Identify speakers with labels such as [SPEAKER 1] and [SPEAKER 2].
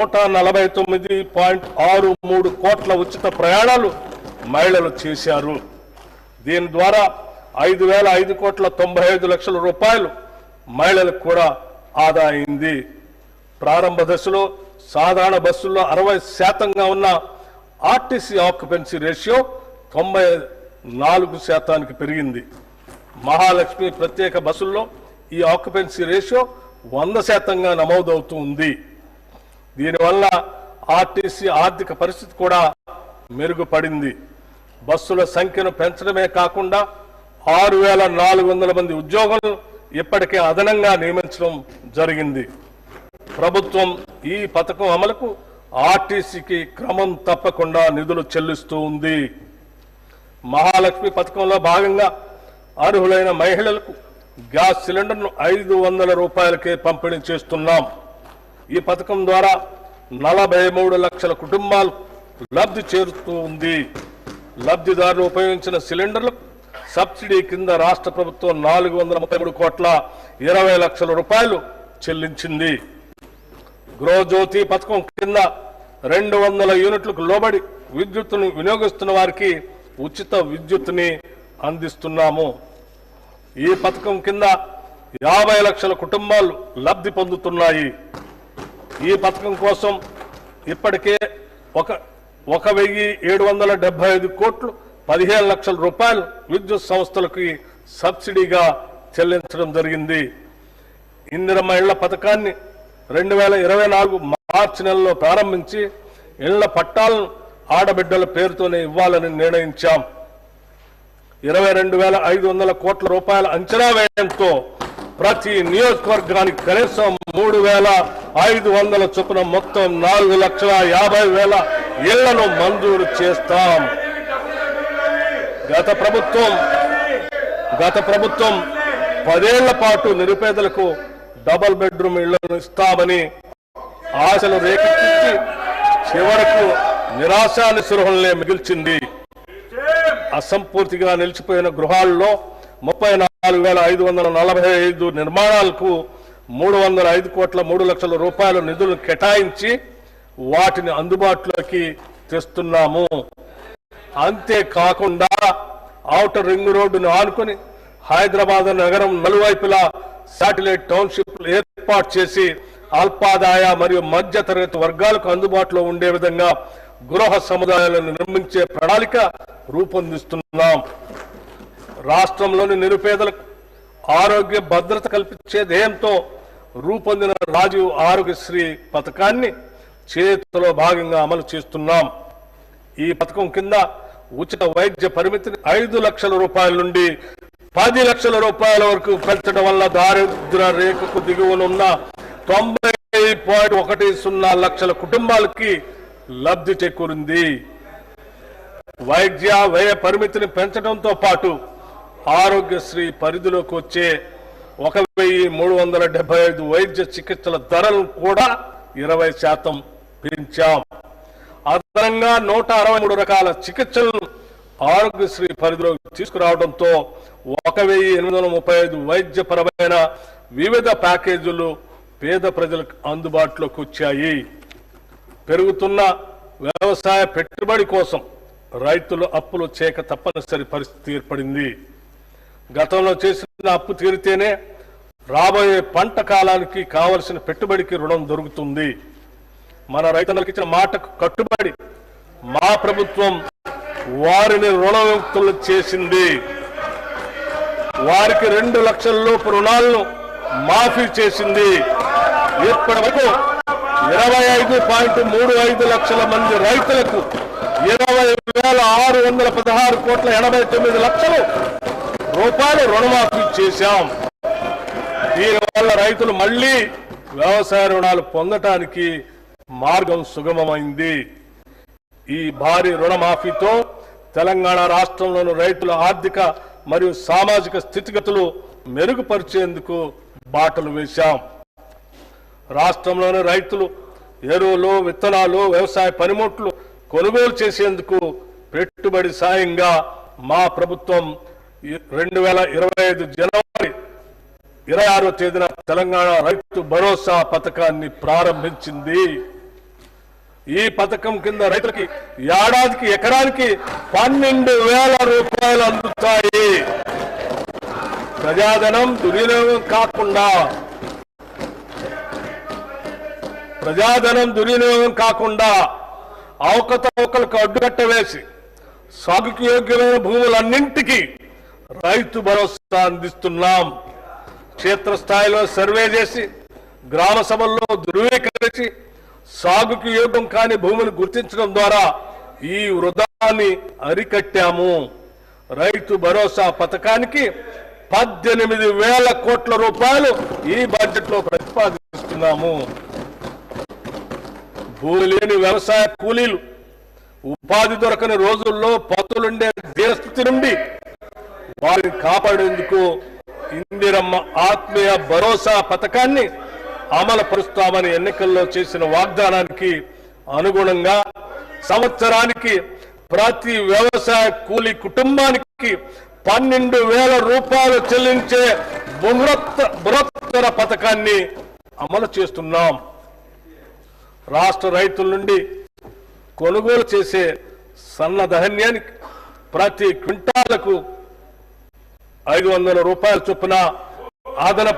[SPEAKER 1] నూట నలభై తొమ్మిది పాయింట్ ఆరు మూడు కోట్ల ఉచిత ప్రయాణాలు మహిళలు చేశారు. దీని ద్వారా ఐదు వేల ఐదు కోట్ల తొంభై ఐదు లక్షల రూపాయలు మహిళలకు కూడా ఆదా అయింది. ప్రారంభ దశలో సాధారణ బస్సుల్లో అరవై శాతంగా ఉన్న ఆర్టీసీ ఆక్యుపెన్సీ రేషియో తొంభై నాలుగు శాతానికి పెరిగింది. మహాలక్ష్మి ప్రత్యేక బస్సుల్లో ఈ ఆక్యుపెన్సీ రేషియో వంద శాతంగా నమోదవుతూ ఉంది. దీనివల్ల ఆర్టీసీ ఆర్థిక పరిస్థితి కూడా మెరుగుపడింది. బస్సుల సంఖ్యను పెంచడమే కాకుండా ఆరు వేల నాలుగు వందల మంది ఉద్యోగులను ఇప్పటికే అదనంగా నియమించడం జరిగింది. ప్రభుత్వం ఈ పథకం అమలుకు ఆర్టీసీకి క్రమం తప్పకుండా నిధులు చెల్లిస్తూ ఉంది. మహాలక్ష్మి పథకంలో భాగంగా అర్హులైన మహిళలకు గ్యాస్ సిలిండర్ను ఐదు వందల రూపాయలకే పంపిణీ చేస్తున్నాం. ఈ పథకం ద్వారా నలభై మూడు లక్షల కుటుంబాలు లబ్ధి చేరుతూ ఉంది. లబ్ధిదారులు ఉపయోగించిన సిలిండర్లు సబ్సిడీ కింద రాష్ట్ర ప్రభుత్వం నాలుగు వందల ముప్పై మూడు కోట్ల ఇరవై లక్షల రూపాయలు చెల్లించింది. గృహజ్యోతి పథకం కింద రెండు వందల యూనిట్లకు లోబడి విద్యుత్తును వినియోగిస్తున్న వారికి ఉచిత విద్యుత్తుని అందిస్తున్నాము. ఈ పథకం కింద యాభై లక్షల కుటుంబాలు లబ్ధి పొందుతున్నాయి. ఈ పథకం కోసం ఇప్పటికే ఒక ఒక వెయ్యి ఏడు వందల డెబ్బై ఐదు కోట్లు పదిహేను లక్షల రూపాయలు విద్యుత్ సంస్థలకి సబ్సిడీగా చెల్లించడం జరిగింది. ఇందిరమ్మ ఇళ్ళ పథకాన్ని రెండు వేల ఇరవై నాలుగు మార్చి నెలలో ప్రారంభించి ఇళ్ళ పట్టాలను ఆడబిడ్డల పేరుతోనే ఇవ్వాలని నిర్ణయించాం. ఇరవై రెండు వేల ఐదు వందల కోట్ల రూపాయల అంచనా వ్యయంతో ప్రతి నియోజకవర్గానికి కనీసం మూడు వేల ఐదు వందల చొప్పున మొత్తం నాలుగు లక్షల యాభై వేల ఇళ్ళను మంజూరు చేస్తాం. గత ప్రభుత్వం గత ప్రభుత్వం పదేళ్ళ పాటు నిరుపేదలకు డబుల్ బెడ్రూమ్ ఇళ్ళను ఇస్తామని ఆశలు రేకెత్తించి చివరకు నిరాశా మిగిల్చింది. అసంపూర్తిగా నిలిచిపోయిన గృహాల్లో ముప్పై నాలుగు వేల ఐదు వందల నలభై ఐదు నిర్మాణాలకు మూడు వందల ఐదు కోట్ల మూడు లక్షల రూపాయల నిధులు కేటాయించి వాటిని అందుబాటులోకి తెస్తున్నాము. అంతేకాకుండా ఔటర్ రింగ్ రోడ్డును ఆనుకొని హైదరాబాద్ నగరం నలువైపులా శాటిలైట్ టౌన్షిప్లు ఏర్పాటు చేసి అల్పాదాయ మరియు మధ్య తరగతి వర్గాలకు అందుబాటులో ఉండే విధంగా గృహ సముదాయాలను నిర్మించే ప్రణాళిక రూపొందిస్తున్నాం. రాష్ట్రంలోని నిరుపేదలకు ఆరోగ్య భద్రత కల్పించే ధ్యేయంతో రూపొందిన రాజీవ్ ఆరోగ్యశ్రీ పథకాన్ని చేతిలో భాగంగా అమలు చేస్తున్నాం. ఈ పథకం కింద ఉచిత వైద్య పరిమితిని ఐదు లక్షల రూపాయల నుండి పది లక్షల రూపాయల వరకు పెంచడం వల్ల దారిద్ర రేఖకు దిగువనున్న తొంభై పాయింట్ ఒకటి సున్నా లక్షల కుటుంబాలకి లబ్ధి చేకూరింది. వైద్య వ్యయ పరిమితిని పెంచడంతో పాటు ఆరోగ్యశ్రీ పరిధిలోకి వచ్చే ఒక వెయ్యి మూడు వందల డెబ్బై ఐదు వైద్య చికిత్సల ధరలను కూడా ఇరవై శాతం పెంచాం. అదనంగా నూట అరవై మూడు రకాల చికిత్సలను ఆరోగ్యశ్రీ పరిధిలోకి తీసుకురావడంతో ఒక వెయ్యి ఎనిమిది వందల ముప్పై ఐదు వైద్యపరమైన వివిధ ప్యాకేజీలు పేద ప్రజలకు అందుబాటులోకి వచ్చాయి. పెరుగుతున్న వ్యవసాయ పెట్టుబడి కోసం రైతులు అప్పులు చేయక తప్పనిసరి పరిస్థితి ఏర్పడింది. గతంలో చేసిన అప్పు తీరితేనే రాబోయే పంట కాలానికి కావలసిన పెట్టుబడికి రుణం దొరుకుతుంది. మన రైతులకు ఇచ్చిన మాటకు కట్టుబడి మా ప్రభుత్వం వారిని రుణముక్తులు చేసింది. వారికి రెండు లక్షల లోపు రుణాలను మాఫీ చేసింది. ఇప్పటి వరకు ఇరవై ఐదు పాయింట్ మూడు ఐదు లక్షల మంది రైతులకు ఇరవై వేల ఆరు వందల పదహారు కోట్ల ఎనభై తొమ్మిది లక్షలు రూపాయలు రుణమాఫీ చేశాం. దీనివల్ల రైతులు మళ్ళీ వ్యవసాయ రుణాలు పొందటానికి మార్గం సుగమమైంది. ఈ భారీ రుణమాఫీతో తెలంగాణ రాష్ట్రంలోని రైతుల ఆర్థిక మరియు సామాజిక స్థితిగతులు మెరుగుపరిచేందుకు బాటలు వేశాం. రాష్ట్రంలోని రైతులు ఎరువులు విత్తనాలు వ్యవసాయ పనిముట్లు కొనుగోలు చేసేందుకు పెట్టుబడి సాయంగా మా ప్రభుత్వం రెండు వేల ఇరవై ఐదు జనవరి ఇరవై ఆరో తేదీన తెలంగాణ రైతు భరోసా పథకాన్ని ప్రారంభించింది. ఈ పథకం కింద రైతులకి ఏడాదికి ఎకరానికి పన్నెండు వేల రూపాయలు అందుతాయి. ప్రజాధనం దుర్వినియోగం కాకుండా ప్రజాధనం దుర్వినియోగం కాకుండా అవకతవకలకు అడ్డుకట్ట వేసి సాగుకు యోగ్యమైన భూములన్నింటికీ రైతు భరోసా అందిస్తున్నాం. క్షేత్రస్థాయిలో సర్వే చేసి గ్రామ సభల్లో ధృవీకరించి సాగుకు యోగం కాని భూమిని గుర్తించడం ద్వారా ఈ వృధాన్ని అరికట్టాము. రైతు భరోసా పథకానికి పద్దెనిమిది వేల కోట్ల రూపాయలు ఈ బడ్జెట్లో ప్రతిపాదిస్తున్నాము. భూమి లేని వ్యవసాయ కూలీలు ఉపాధి దొరకని రోజుల్లో పతులుండే దీనస్థితి నుండి వారిని కాపాడేందుకు ఇందిరమ్మ ఆత్మీయ భరోసా పథకాన్ని అమలు పరుస్తామని ఎన్నికల్లో చేసిన వాగ్దానానికి అనుగుణంగా సంవత్సరానికి ప్రతి వ్యవసాయ కూలీ కుటుంబానికి పన్నెండు వేల రూపాయలు చెల్లించే బృహత్తర పథకాన్ని అమలు చేస్తున్నాం. రాష్ట్ర రైతుల నుండి కొనుగోలు చేసే సన్న ధాన్యానికి ప్రతి క్వింటాలకు ఐదు వందల రూపాయల చొప్పున ఆదన